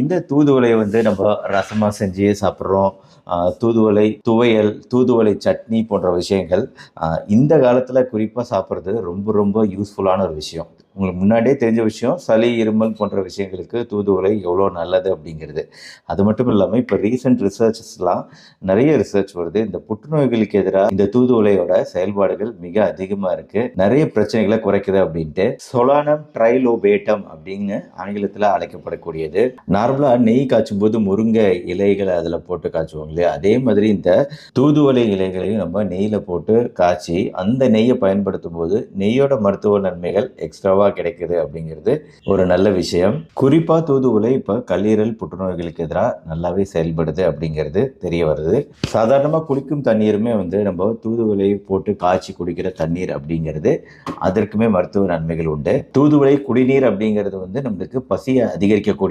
இந்த தூதுவளை வந்து நம்ம ரசமாக செஞ்சு சாப்பிட்றோம். தூதுவளை துவையல் தூதுவளை சட்னி போன்ற விஷயங்கள் இந்த காலத்தில் குறிப்பாக சாப்பிட்றது ரொம்ப ரொம்ப யூஸ்ஃபுல்லான ஒரு விஷயம். உங்களுக்கு முன்னாடியே தெரிஞ்ச விஷயம் சளி இருமல் போன்ற விஷயங்களுக்கு தூதுவளை எவ்வளோ நல்லது அப்படிங்கிறது. அது மட்டும் இல்லாமல் இப்போ ரீசெண்ட் ரிசர்ச்சஸ்லாம் நிறைய ரிசர்ச் வருது. இந்த புற்றுநோய்களுக்கு எதிராக இந்த தூதுவளையோட செயல்பாடுகள் மிக அதிகமாக இருக்குது நிறைய பிரச்சனைகளை குறைக்குது அப்படின்ட்டு சொலானம் ட்ரைலோபேட்டம் அப்படின்னு ஆங்கிலத்தில் அழைக்கப்படக்கூடியது. நார்மலாக நெய் காய்ச்சும் போது முருங்கை இலைகளை அதில் போட்டு காய்ச்சுவாங்க இல்லையா? அதே மாதிரி இந்த தூதுவளை இலைகளையும் நம்ம நெய்யில் போட்டு காய்ச்சி அந்த நெய்யை பயன்படுத்தும் போது நெய்யோட மருத்துவ நன்மைகள் எக்ஸ்ட்ராவாக கிடைக்குது அப்படிங்கிறது ஒரு நல்ல விஷயம். குறிப்பாக தூதுவளை இப்போ கல்லீரல் புற்றுநோய்களுக்கு எதிராக நல்லாவே செயல்படுது அப்படிங்கிறது தெரிய வருது. சாதாரணமாக குளிக்கும் தண்ணீருமே வந்து நம்ம தூதுவளை போட்டு காய்ச்சி குடிக்கிற தண்ணீர் அப்படிங்கிறது அதற்குமே மருத்துவ நன்மைகள் உண்டு. தூதுவளை குடிநீர் அப்படிங்கிறது வந்து நம்மளுக்கு பசியை அதிகரிக்கக்கூடிய